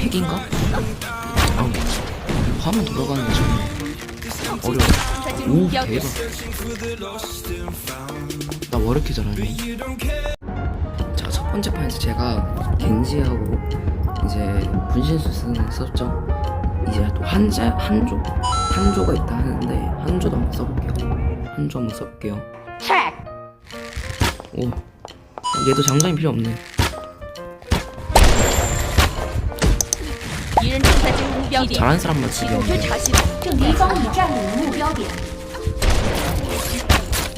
핵인가? 아우 화면 돌아가는 게 정말 어려워. 오 대박. 나왜 이렇게 잘하니? 자 첫 번째 판에서 제가 겐지하고 이제 분신수 쓰는 썼죠. 이제 또 한자, 한조. 한조가 있다 하는데 한조도 한번 써볼게요. 한조 한번 써볼게요. 오. 얘도 장장이 필요 없네. 잘하는 사람만 지금.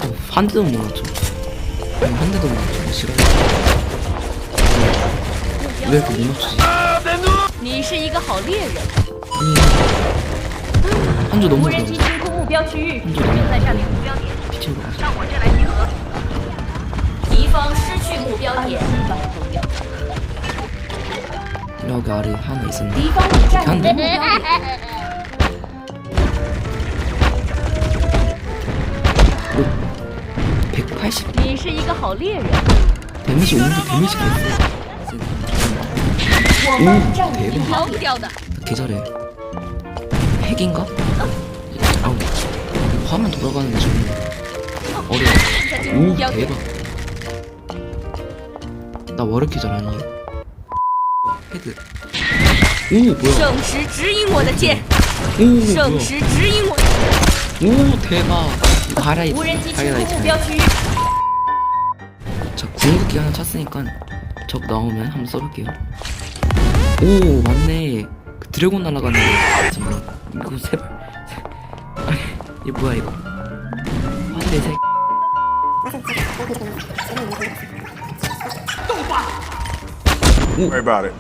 어, 한 대도 못 맞춰. 어, 한 대도 못 맞춰. 지금. 왜 이렇게 못 맞추지? 아니. 한줄 너무 좋아. 한줄 너무 좋아. 말이 하나 있었네. 간대. 오, 180. 125, 125. 오, 대박. 개잘해. 그 핵인가? 아우, 화면 돌아가는 게 좀 어려워. 오, 대박. 나왜 이렇게 잘하니? 헤드. 오 뭐야? 圣石指引我的剑， 오 圣 뭐야? 石指引我。 오 대박. 이거 하이라이트. 无人机清空 하이라이트. 目标区域， 자 궁극기 하나 찼으니까 적 나오면 한번 써볼게요 오 맞네 그 드래곤 날아가는 거 지금 이거 세발 아니 이거 뭐야 이거 화살이 세 Worry about it.